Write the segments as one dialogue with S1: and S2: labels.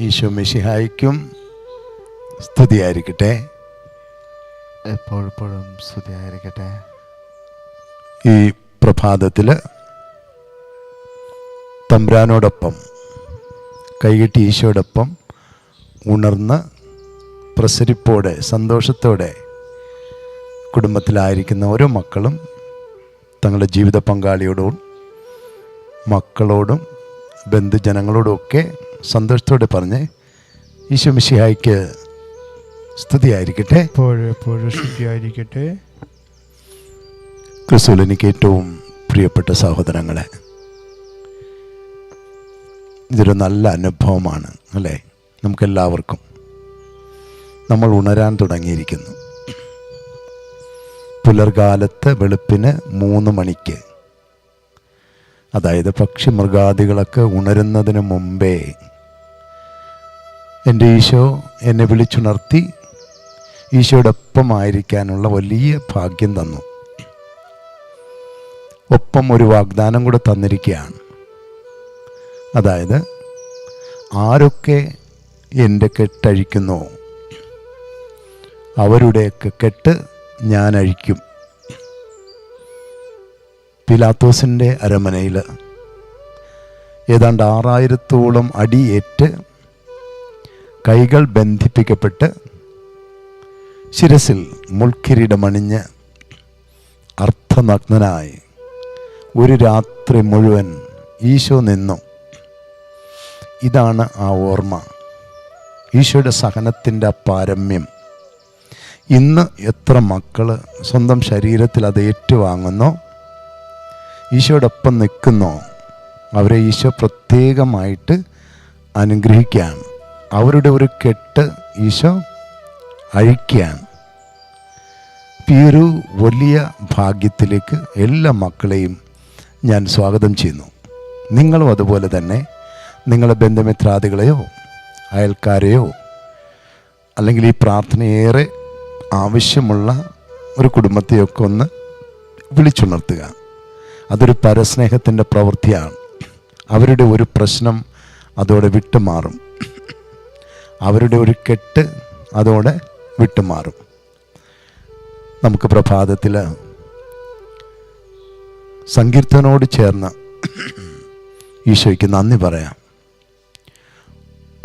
S1: ഈശോ മിശിഹായിക്കും സ്തുതിയായിരിക്കട്ടെ.
S2: എപ്പോഴെപ്പോഴും സ്തുതിയായിരിക്കട്ടെ.
S1: ഈ പ്രഭാതത്തിൽ തമ്പ്രാനോടൊപ്പം കൈകിട്ടി ഈശോടൊപ്പം ഉണർന്ന് പ്രസരിപ്പോടെ സന്തോഷത്തോടെ കുടുംബത്തിലായിരിക്കുന്ന ഓരോ മക്കളും തങ്ങളുടെ ജീവിത പങ്കാളിയോടും മക്കളോടും ബന്ധുജനങ്ങളോടും ഒക്കെ സന്തോഷത്തോടെ പറഞ്ഞ് ഈശോ മിശിഹായ്ക്ക് സ്തുതിയായിരിക്കട്ടെ.
S3: എപ്പോഴെപ്പോഴും ശുദ്ധിയായിരിക്കട്ടെ
S1: ക്രിസ്തുവിൽ എനിക്ക് ഏറ്റവും പ്രിയപ്പെട്ട സഹോദരങ്ങളെ ഇതൊരു നല്ല അനുഭവമാണ് അല്ലേ? നമുക്കെല്ലാവർക്കും നമ്മൾ ഉണരാൻ തുടങ്ങിയിരിക്കുന്നു. പുലർകാലത്ത് വെളുപ്പിന് മൂന്ന് മണിക്ക് അതായത് പക്ഷി മൃഗാദികളൊക്കെ ഉണരുന്നതിന് മുമ്പേ എന്റെ ഈശോ എന്നെ വിളിച്ചുണർത്തി ഈശോയോടൊപ്പമായിരിക്കാനുള്ള വലിയ ഭാഗ്യം തന്നു. ഒപ്പം ഒരു വാഗ്ദാനം കൂടെ തന്നിരിക്കുകയാണ്. അതായത് ആരൊക്കെ എന്റെ കെട്ടഴിക്കുന്നോ? അവരുടെയൊക്കെ കെട്ട് ഞാൻ അഴിക്കും. പിലാത്തോസിന്റെ അരമനയിൽ ഏതാണ്ട് ആറായിരത്തോളം അടിയേറ്റ് കൈകൾ ബന്ധിപ്പിക്കപ്പെട്ട് ശിരസിൽ മുൾക്കിരീടമണിഞ്ഞ് അർത്ഥനഗ്നനായി. ഒരു രാത്രി മുഴുവൻ ഈശോ നിന്നു. ഇതാണ് ആ ഓർമ്മ. ഈശോയുടെ സഹനത്തിന്റെ പാരമ്യം. ഇന്ന് എത്ര മക്കൾ സ്വന്തം ശരീരത്തിൽ അത് ഏറ്റുവാങ്ങുന്നോ? ഈശോയോടൊപ്പം നിൽക്കുന്നോ? അവരെ ഈശോ പ്രത്യേകമായിട്ട് അനുഗ്രഹിക്കുകയാണ് അവരുടെ ഒരു കെട്ട് ഈശോ അഴിക്കുകയാണ് ഈ ഒരു വലിയ ഭാഗ്യത്തിലേക്ക് എല്ലാ മക്കളെയും ഞാൻ സ്വാഗതം ചെയ്യുന്നു. നിങ്ങളും അതുപോലെ തന്നെ നിങ്ങളുടെ ബന്ധുമിത്രാദികളെയോ അയൽക്കാരെയോ അല്ലെങ്കിൽ ഈ പ്രാർത്ഥനയേറെ ആവശ്യമുള്ള ഒരു കുടുംബത്തെയൊക്കെ ഒന്ന് വിളിച്ചുണർത്തുക. അതൊരു പരസ്നേഹത്തിന്റെ പ്രവൃത്തിയാണ്. അവരുടെ ഒരു പ്രശ്നം അതോടെ വിട്ടുമാറും. അവരുടെ ഒരു കെട്ട് അതോടെ വിട്ടുമാറും. നമുക്ക് പ്രഭാതത്തിൽ സങ്കീർത്തനോട് ചേർന്ന് ഈശോയ്ക്ക് നന്ദി പറയാം.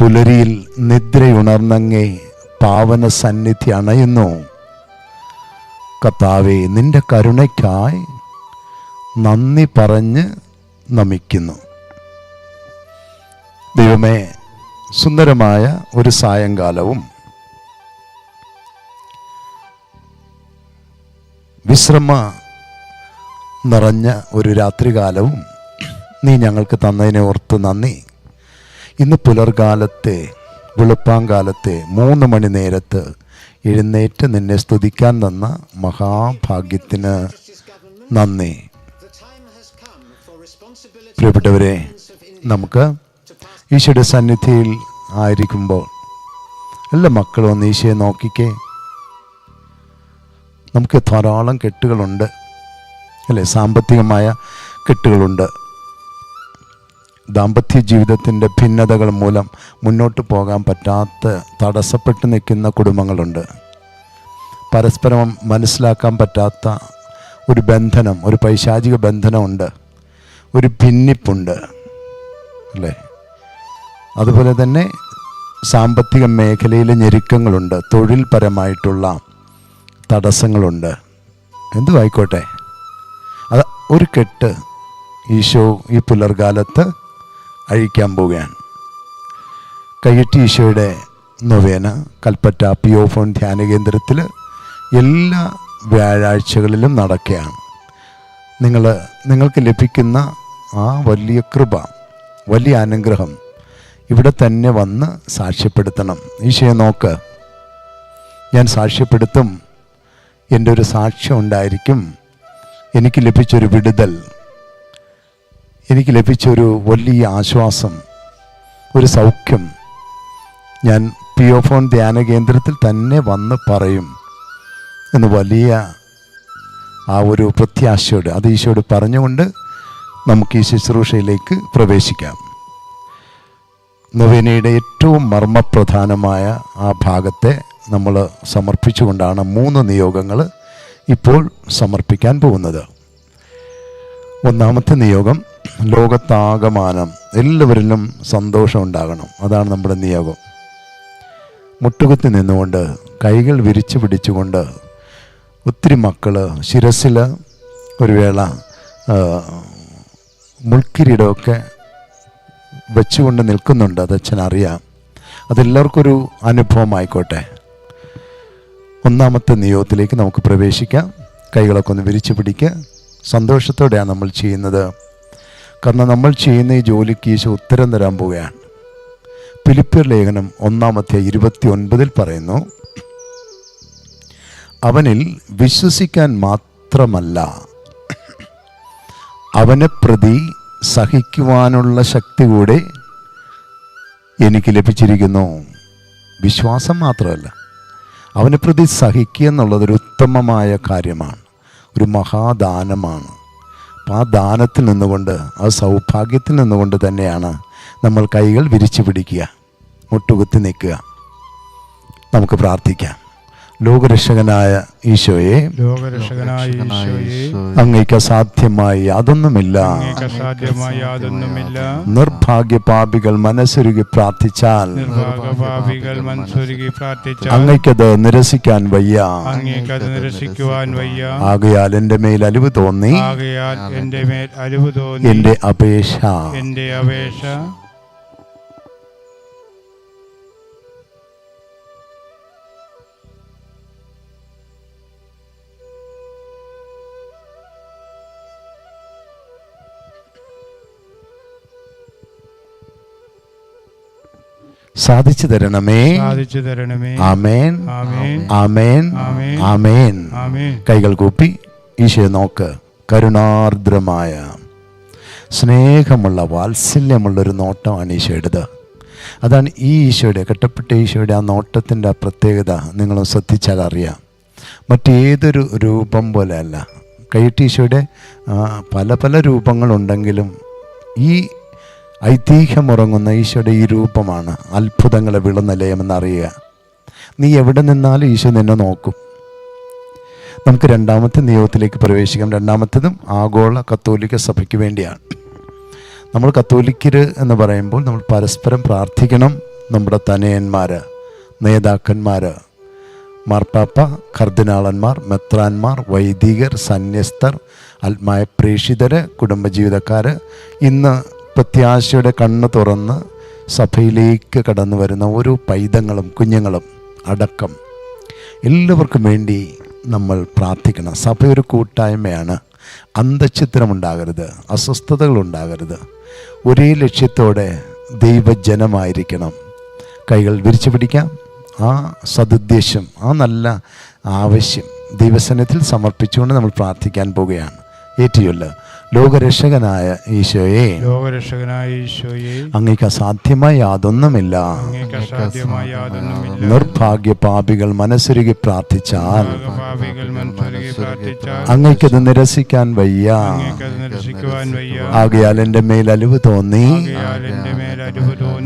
S1: പുലരിയിൽ നിദ്രയുണർന്നങ്ങേ പാവന സന്നിധി അണയുന്നു. കർത്താവെ നിന്റെ കരുണയ്ക്കായി നന്ദി പറഞ്ഞ് നമിക്കുന്നു. ദൈവമേ സുന്ദരമായ ഒരു സായങ്കാലവും വിശ്രമ നിറഞ്ഞ ഒരു രാത്രികാലവും നീ ഞങ്ങൾക്ക് തന്നതിനെ ഓർത്ത് നന്ദി. ഇന്ന് പുലർകാലത്തെ വെളുപ്പാങ്കാലത്തെ മൂന്ന് മണി നേരത്ത് എഴുന്നേറ്റ് നിന്നെ സ്തുതിക്കാൻ തന്ന മഹാഭാഗ്യത്തിന് നന്ദി. പ്രിയപ്പെട്ടവരെ നമുക്ക് ഈശോയുടെ സന്നിധിയിൽ ആയിരിക്കുമ്പോൾ എല്ലാ മക്കളും ഒന്ന് ഈശോയെ നോക്കിക്കേ. നമുക്ക് ധാരാളം കെട്ടുകളുണ്ട്. അല്ലേ സാമ്പത്തികമായ കെട്ടുകളുണ്ട്. ദാമ്പത്യ ജീവിതത്തിന്റെ ഭിന്നതകൾ മൂലം മുന്നോട്ട് പോകാൻ പറ്റാത്ത തടസ്സപ്പെട്ട് നിൽക്കുന്ന കുടുംബങ്ങളുണ്ട്. പരസ്പരം മനസ്സിലാക്കാൻ പറ്റാത്ത ഒരു ബന്ധനം ഒരു പൈശാചിക ബന്ധനമുണ്ട്. ഒരു ഭിന്നിപ്പുണ്ട് അല്ലേ? അതുപോലെ തന്നെ സാമ്പത്തിക മേഖലയിലെ ഞെരുക്കങ്ങളുണ്ട് തൊഴിൽപരമായിട്ടുള്ള തടസ്സങ്ങളുണ്ട്. എന്തു ആയിക്കോട്ടെ അത് ഒരു കെട്ട് ഈശോ ഈ പുലർകാലത്ത് അഴിക്കാൻ പോവുകയാണ്. കയ്യറ്റി ഈശോയുടെ നൊവേന കൽപ്പറ്റ ഫോൺ ധ്യാന കേന്ദ്രത്തിൽ എല്ലാ വ്യാഴാഴ്ചകളിലും നടക്കുകയാണ്. നിങ്ങൾ നിങ്ങൾക്ക് ലഭിക്കുന്ന ആ വലിയ കൃപ വലിയ അനുഗ്രഹം ഇവിടെ തന്നെ വന്ന് സാക്ഷ്യപ്പെടുത്തണം. ഈശോയെ നോക്ക്. ഞാൻ സാക്ഷ്യപ്പെടുത്തും. എന്റെ ഒരു സാക്ഷ്യം ഉണ്ടായിരിക്കും. എനിക്ക് ലഭിച്ചൊരു വിടുതൽ. എനിക്ക് ലഭിച്ചൊരു വലിയ ആശ്വാസം ഒരു സൗഖ്യം. ഞാൻ പി ഒ ഫോൺ ധ്യാന കേന്ദ്രത്തിൽ തന്നെ വന്ന് പറയും എന്ന് വലിയ ആ ഒരു പ്രത്യാശയോട് അത് ഈശോയോട് പറഞ്ഞുകൊണ്ട് നമുക്ക് ഈ ശുശ്രൂഷയിലേക്ക് പ്രവേശിക്കാം. നൊവേനയുടെ ഏറ്റവും മർമ്മപ്രധാനമായ ആ ഭാഗത്തെ നമ്മൾ സമർപ്പിച്ചുകൊണ്ടാണ് മൂന്ന് നിയോഗങ്ങൾ ഇപ്പോൾ സമർപ്പിക്കാൻ പോകുന്നത്. ഒന്നാമത്തെ നിയോഗം ലോകത്താകമാനം. എല്ലാവരിലും സന്തോഷം ഉണ്ടാകണം. അതാണ് നമ്മുടെ നിയോഗം. മുട്ടുകുത്തി നിന്നുകൊണ്ട് കൈകൾ വിരിച്ചു പിടിച്ചുകൊണ്ട് ഒത്തിരി മക്കൾ ശിരസിൽ ഒരു വേള മുൾക്കിരീടമൊക്കെ വെച്ചുകൊണ്ട് നിൽക്കുന്നുണ്ട് അത് അച്ഛൻ അറിയാം അതെല്ലാവർക്കും ഒരു അനുഭവമായിക്കോട്ടെ. ഒന്നാമത്തെ നിയോഗത്തിലേക്ക് നമുക്ക് പ്രവേശിക്കാം. കൈകളൊക്കെ ഒന്ന് വിരിച്ചു പിടിക്കുക സന്തോഷത്തോടെയാണ് നമ്മൾ ചെയ്യുന്നത്. കാരണം നമ്മൾ ചെയ്യുന്ന ഈ ജോലിക്ക് ഈശോ ഉത്തരം തരാൻ പോവുകയാണ്. ഫിലിപ്പിയർ ലേഖനം ഒന്നാമത്തെ ഇരുപത്തി ഒൻപതിൽ പറയുന്നു അവനിൽ വിശ്വസിക്കാൻ മാത്രമല്ല അവനെ പ്രതി സഹിക്കുവാനുള്ള ശക്തി കൂടെ എനിക്ക് ലഭിച്ചിരിക്കുന്നു. വിശ്വാസം മാത്രമല്ല അവനെ പ്രതി സഹിക്കുക എന്നുള്ളതൊരു ഉത്തമമായ കാര്യമാണ് ഒരു മഹാദാനമാണ്. അപ്പം ആ ദാനത്തിൽ നിന്നുകൊണ്ട് ആ സൗഭാഗ്യത്തിൽ നിന്നുകൊണ്ട് തന്നെയാണ് നമ്മൾ കൈകൾ വിരിച്ചു പിടിക്കുക മുട്ടുകുത്തി നിൽക്കുക നമുക്ക് പ്രാർത്ഥിക്കാം. ലോകരക്ഷകനായ ഈശോയെ
S3: ലോകരക്ഷകനായ ഈശോയെ
S1: അങ്ങേക്ക് അസാധ്യമായി
S3: അതൊന്നുമില്ല അസാധ്യമായ യാതൊന്നുമില്ല.
S1: നിർഭാഗ്യ പാപികൾ മനസ്സൊരുകി പ്രാർത്ഥിച്ചാൽ
S3: പാപികൾ പ്രാർത്ഥിച്ചാൽ
S1: അങ്ങയ്ക്കത് നിരസിക്കാൻ വയ്യ.
S3: അങ്ങേക്കത് നിരസിക്കുവാൻ വയ്യ.
S1: ആകയാൽ എന്റെ മേൽ അലിവ് തോന്നി.
S3: ആകയാൽ എന്റെ മേൽ അലിവ് തോന്നി.
S1: എന്റെ അപേക്ഷ.
S3: എന്റെ അപേക്ഷ.
S1: സാധിച്ചു തരണമേ.
S3: സാധിച്ചു തരണമേ.
S1: ആമേൻ.
S3: ആമേൻ.
S1: ആമേൻ. കൈകൾ കൂപ്പി ഈശോ നോക്ക്. കരുണാർദ്രമായ സ്നേഹമുള്ള വാത്സല്യമുള്ള ഒരു നോട്ടമാണ് ഈശോയുടേത് അതാണ് ഈ ഈശോയുടെ കെട്ടപ്പെട്ട ഈശോയുടെ ആ നോട്ടത്തിന്റെ ആ പ്രത്യേകത നിങ്ങൾ ശ്രദ്ധിച്ചാൽ അറിയാം. മറ്റേതൊരു രൂപം പോലെയല്ല കൈയിട്ട് ഈശോയുടെ പല പല രൂപങ്ങളുണ്ടെങ്കിലും ഈ ഐതിഹ്യമുറങ്ങുന്ന ഈശോയുടെ ഈ രൂപമാണ് അത്ഭുതങ്ങളെ വിളനിലയമെന്നറിയുക. നീ എവിടെ നിന്നാലും ഈശോ നിന്നെ നോക്കും. നമുക്ക് രണ്ടാമത്തെ നിയമത്തിലേക്ക് പ്രവേശിക്കാം. രണ്ടാമത്തതും ആഗോള കത്തോലിക്ക സഭയ്ക്ക് വേണ്ടിയാണ്. നമ്മൾ കത്തോലിക്കർ എന്ന് പറയുമ്പോൾ നമ്മൾ പരസ്പരം പ്രാർത്ഥിക്കണം. നമ്മുടെ തനയന്മാർ നേതാക്കന്മാർ മാർപ്പാപ്പ കർദിനാളന്മാർ മെത്രാന്മാർ വൈദികർ സന്യസ്തർ ആത്മായ പ്രേക്ഷിതർ കുടുംബജീവിതക്കാർ ഇന്ന് പ്രത്യാശയുടെ കണ്ണ് തുറന്ന് സഭയിലേക്ക് കടന്നു വരുന്ന ഓരോ പൈതങ്ങളും കുഞ്ഞുങ്ങളും അടക്കം എല്ലാവർക്കും വേണ്ടി നമ്മൾ പ്രാർത്ഥിക്കണം. സഭ ഒരു കൂട്ടായ്മയാണ്. അസ്വസ്ഥതകൾ ഉണ്ടാകരുത് ഒരേ ലക്ഷ്യത്തോടെ ദൈവജനമായിരിക്കണം. കൈകൾ വിരിച്ചു പിടിക്കാം. ആ സതുദ്ദേശം ആ നല്ല ആവശ്യം ദൈവസനത്തിൽ സമർപ്പിച്ചുകൊണ്ട് നമ്മൾ പ്രാർത്ഥിക്കാൻ പോവുകയാണ്. ഏറ്റിയൊല്ല ലോകരക്ഷകനായ ഈശോയെ.
S3: ലോകരക്ഷകനായ ഈശോയെ.
S1: അങ്ങേക്ക് അസാധ്യമായ യാതൊന്നുമില്ല. നിർഭാഗ്യ പാപികൾ മനസ്സൊരുകി പ്രാർത്ഥിച്ചാൽ അങ്ങേക്കത് നിരസിക്കാൻ വയ്യ. ആകയാൽ എന്റെ മേൽ അലിവ് തോന്നി.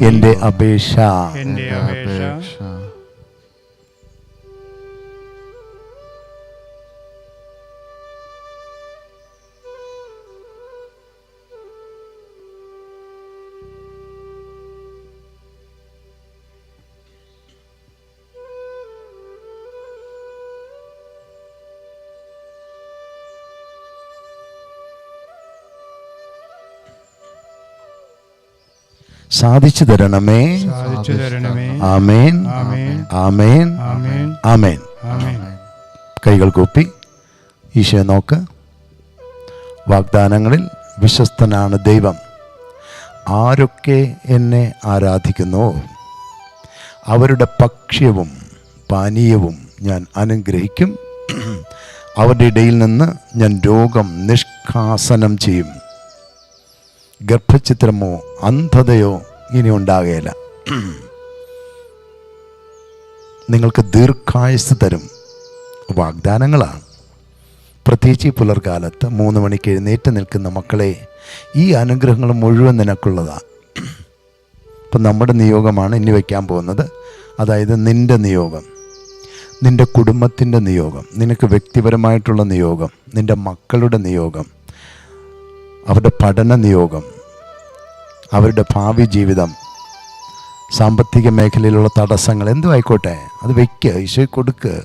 S3: എന്റെ
S1: അപേക്ഷ. സാധിച്ചു തരണമേ. ആമേൻ.
S3: ആമേൻ.
S1: ആമേൻ. കൈകൾ കൂപ്പി. ഈശോ നോക്ക്. വാഗ്ദാനങ്ങളിൽ വിശ്വസ്തനാണ് ദൈവം. ആരൊക്കെ എന്നെ ആരാധിക്കുന്നു? അവരുടെ ഭക്ഷ്യവും പാനീയവും ഞാൻ അനുഗ്രഹിക്കും. അവരുടെ ഇടയിൽ നിന്ന് ഞാൻ രോഗം നിഷ്കാസനം ചെയ്യും. ഗർഭചിത്രമോ അന്ധതയോ ഇനി ഉണ്ടാകുകയില്ല നിങ്ങൾക്ക് ദീർഘായുസ് തരും വാഗ്ദാനങ്ങളാണ്. പ്രത്യേകിച്ച് ഈ പുലർകാലത്ത് മൂന്ന് മണിക്ക് എഴുന്നേറ്റ് നിൽക്കുന്ന മക്കളെ ഈ അനുഗ്രഹങ്ങൾ മുഴുവൻ നിനക്കുള്ളതാണ് ഇപ്പം നമ്മുടെ നിയോഗമാണ് ഇനി വയ്ക്കാൻ പോകുന്നത്. അതായത് നിന്റെ നിയോഗം നിന്റെ കുടുംബത്തിന്റെ നിയോഗം നിനക്ക് വ്യക്തിപരമായിട്ടുള്ള നിയോഗം നിന്റെ മക്കളുടെ നിയോഗം അവരുടെ പഠന നിയോഗം അവരുടെ ഭാവി ജീവിതം സാമ്പത്തിക മേഖലയിലുള്ള തടസ്സങ്ങൾ എന്തും ആയിക്കോട്ടെ അത് വയ്ക്കുക ഈശോയ്ക്ക് കൊടുക്ക്.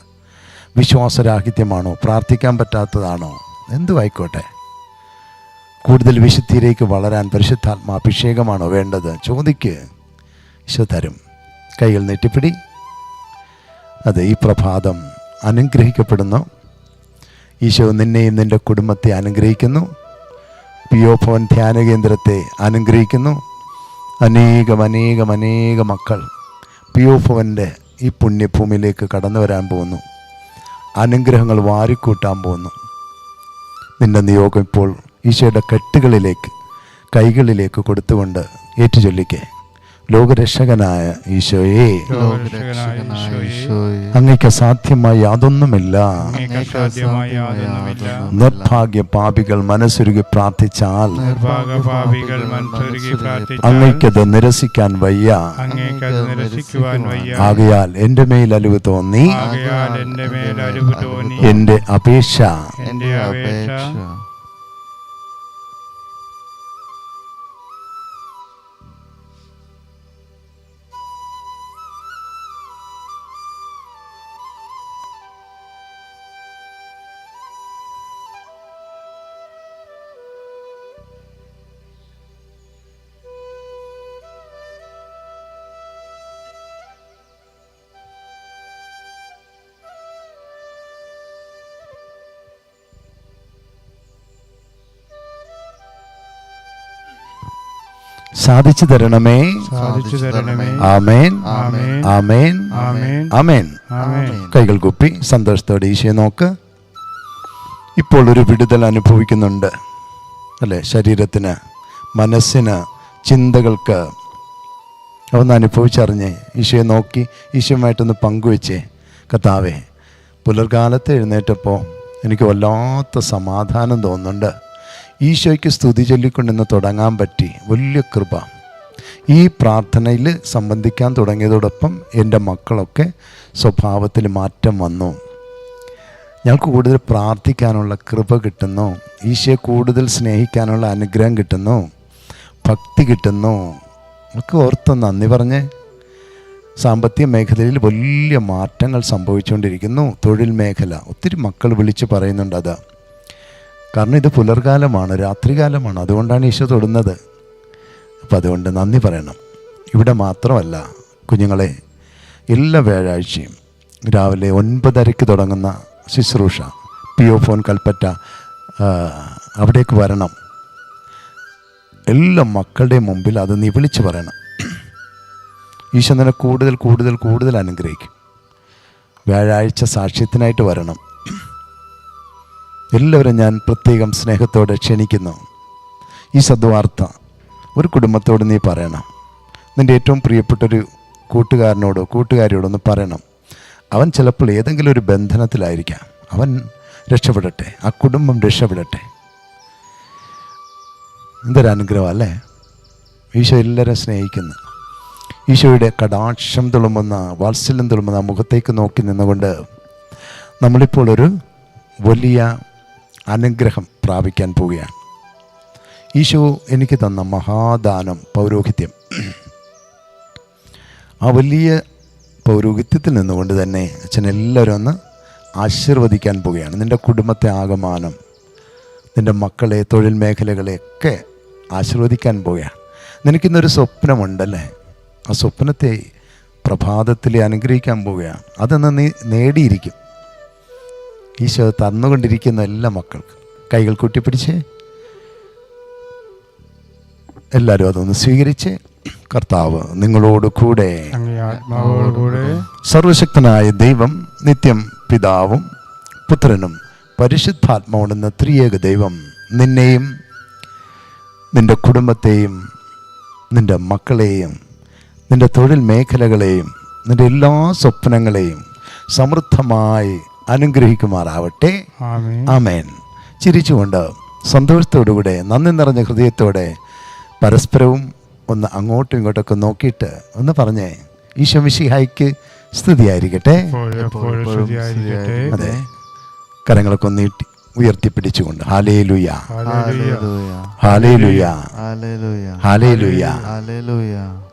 S1: വിശ്വാസരാഹിത്യമാണോ? പ്രാർത്ഥിക്കാൻ പറ്റാത്തതാണോ? എന്തും ആയിക്കോട്ടെ കൂടുതൽ വിശുദ്ധിയിലേക്ക് വളരാൻ പരിശുദ്ധാത്മാ അഭിഷേകമാണോ വേണ്ടത്? ചോദിക്ക്. ഈശോ തരും. കയ്യിൽ നെറ്റിപ്പിടി. അതെ ഈ പ്രഭാതം അനുഗ്രഹിക്കപ്പെടുന്നു. ഈശോ നിന്നെയും നിന്റെ കുടുംബത്തെ അനുഗ്രഹിക്കുന്നു. പി ഒ ഭവൻ ധ്യാന കേന്ദ്രത്തെ അനുഗ്രഹിക്കുന്നു. അനേകം അനേകം അനേകം മക്കൾ പി ഒ ഭവന്റെ ഈ പുണ്യഭൂമിയിലേക്ക് കടന്നു വരാൻ പോകുന്നു. അനുഗ്രഹങ്ങൾ വാരിക്കൂട്ടാൻ പോകുന്നു. നിന്റെ നിയോഗം ഇപ്പോൾ ഈശോയുടെ കെട്ടുകളിലേക്ക് കൈകളിലേക്ക് കൊടുത്തുകൊണ്ട് ഏറ്റുചൊല്ലിക്കേ. ലോകരക്ഷകനായ ഈശോയെ.
S3: അങ്ങക്ക്
S1: അങ്ങയ്ക്ക് അസാധ്യമായി യാതൊന്നുമില്ല. നിർഭാഗ്യ പാപികൾ മനസ്സൊരുകി പ്രാർത്ഥിച്ചാൽ
S3: അങ്ങക്കത്
S1: അങ്ങയ്ക്കത് നിരസിക്കാൻ വയ്യ. ആകയാൽ എന്റെ മേൽ അലിവ് തോന്നി.
S3: എന്റെ
S1: അപേക്ഷ സാധിച്ചു തരണമേ.
S3: സാധിച്ചു തരണമേ.
S1: ആമേൻ.
S3: ആമേൻ.
S1: ആമേൻ. കൈകൾ കുപ്പി സന്തോഷത്തോടെ ഈശയെ നോക്ക്. ഇപ്പോൾ ഒരു വിടുതൽ അനുഭവിക്കുന്നുണ്ട്. അല്ലേ? ശരീരത്തിന് മനസ്സിന് ചിന്തകൾക്ക്. ഒന്ന് അനുഭവിച്ചറിഞ്ഞേ ഈശോയെ നോക്കി ഈശോയുമായിട്ടൊന്ന് പങ്കുവെച്ചേ. കർത്താവേ പുലർകാലത്ത് എഴുന്നേറ്റപ്പോൾ എനിക്ക് വല്ലാത്ത സമാധാനം തോന്നുന്നുണ്ട്. ഈശോയ്ക്ക് സ്തുതി ചൊല്ലിക്കൊണ്ടിന്ന് തുടങ്ങാൻ പറ്റി വലിയ കൃപ. ഈ പ്രാർത്ഥനയിൽ സംബന്ധിക്കാൻ തുടങ്ങിയതോടൊപ്പം എന്റെ മക്കളൊക്കെ സ്വഭാവത്തിൽ മാറ്റം വന്നു. ഞങ്ങൾക്ക് കൂടുതൽ പ്രാർത്ഥിക്കാനുള്ള കൃപ കിട്ടുന്നു. ഈശോയെ കൂടുതൽ സ്നേഹിക്കാനുള്ള അനുഗ്രഹം കിട്ടുന്നു. ഭക്തി കിട്ടുന്നു. നമുക്ക് ഓർത്ത് നന്ദി പറഞ്ഞ് സാമ്പത്തിക മേഖലയിൽ വലിയ മാറ്റങ്ങൾ സംഭവിച്ചുകൊണ്ടിരിക്കുന്നു. തൊഴിൽ മേഖല. ഒത്തിരി മക്കൾ വിളിച്ച് പറയുന്നുണ്ട് അത്. കാരണം ഇത് പുലർകാലമാണ് രാത്രികാലമാണ്. അതുകൊണ്ടാണ് ഈശോ തൊടുന്നത്. അപ്പം അതുകൊണ്ട് നന്ദി പറയണം. ഇവിടെ മാത്രമല്ല കുഞ്ഞുങ്ങളെ എല്ലാ വ്യാഴാഴ്ചയും രാവിലെ ഒൻപതരയ്ക്ക് തുടങ്ങുന്ന ശുശ്രൂഷ പി ഒ ഫോൺ കൽപ്പറ്റ അവിടേക്ക് വരണം. എല്ലാ മക്കളുടെയും മുമ്പിൽ അത് നീ വിളിച്ചു പറയണം. ഈശോ നിന്നെ കൂടുതൽ കൂടുതൽ കൂടുതൽ അനുഗ്രഹിക്കും. വ്യാഴാഴ്ച സാക്ഷ്യത്തിനായിട്ട് വരണം. എല്ലാവരും ഞാൻ പ്രത്യേകം സ്നേഹത്തോടെ ക്ഷണിക്കുന്നു. ഈ സദ്വാർത്ത ഒരു കുടുംബത്തോട് നീ പറയണം. നിന്റെ ഏറ്റവും പ്രിയപ്പെട്ടൊരു കൂട്ടുകാരനോടോ കൂട്ടുകാരിയോടോ ഒന്ന് പറയണം. അവൻ ചിലപ്പോൾ ഏതെങ്കിലും ഒരു ബന്ധനത്തിലായിരിക്കാം. അവൻ രക്ഷപ്പെടട്ടെ. ആ കുടുംബം രക്ഷപ്പെടട്ടെ. എന്തൊരു അനുഗ്രഹം അല്ലേ? ഈശോ എല്ലാവരും സ്നേഹിക്കുന്നു. ഈശോയുടെ കടാക്ഷം തുളുമ്പുന്ന വാത്സല്യം തുളുമ്പുന്ന മുഖത്തേക്ക് നോക്കി നിന്നുകൊണ്ട് നമ്മളിപ്പോൾ ഒരു വലിയ അനുഗ്രഹം പ്രാപിക്കാൻ പോവുകയാണ്. ഈശോ എനിക്ക് തന്ന മഹാദാനം പൗരോഹിത്യം. ആ വലിയ പൗരോഹിത്യത്തിൽ നിന്നുകൊണ്ട് തന്നെ അച്ഛൻ എല്ലാവരും ഒന്ന് ആശീർവദിക്കാൻ പോവുകയാണ്. നിന്റെ കുടുംബത്തെ ആകമാനം നിന്റെ മക്കളെ തൊഴിൽ മേഖലകളെയൊക്കെ ആശീർവദിക്കാൻ പോവുകയാണ്. നിനക്കിന്നൊരു സ്വപ്നമുണ്ടല്ലേ? ആ സ്വപ്നത്തെ പ്രഭാതത്തിൽ അനുഗ്രഹിക്കാൻ പോവുകയാണ്. അതെന്ന് നീ നേടിയിരിക്കും. ഈശോ തന്നുകൊണ്ടിരിക്കുന്ന എല്ലാ മക്കൾക്ക് കൈകൾ കൂട്ടിപ്പിടിച്ച് എല്ലാവരും അതൊന്ന് സ്വീകരിച്ച് കർത്താവ് നിങ്ങളോട് കൂടെ. സർവശക്തനായ ദൈവം നിത്യം പിതാവും പുത്രനും പരിശുദ്ധാത്മാവുണ്ടെന്ന ത്രിയേക ദൈവം നിന്നെയും നിന്റെ കുടുംബത്തെയും നിന്റെ മക്കളെയും നിന്റെ തൊഴിൽ മേഖലകളെയും നിന്റെ എല്ലാ സ്വപ്നങ്ങളെയും സമൃദ്ധമായി അനുഗ്രഹിക്കുമാറാവട്ടെ.
S3: ആമേൻ.
S1: ആമേൻ. ചിരിച്ചുകൊണ്ട് സന്തോഷത്തോടുകൂടെ നന്ദി നിറഞ്ഞ ഹൃദയത്തോടെ പരസ്പരവും ഒന്ന് അങ്ങോട്ടും ഇങ്ങോട്ടൊക്കെ നോക്കിയിട്ട് ഒന്ന് പറഞ്ഞേ ഈശോ മിശിഹായ്ക്ക് സ്തുതിയായിരിക്കട്ടെ. അതെ. കരങ്ങളൊക്കെ ഒന്ന് നീട്ടി ഉയർത്തിപ്പിടിച്ചുകൊണ്ട്. ഹാലേ ലുയ
S3: ഹല്ലേലൂയ.
S2: Hallelujah.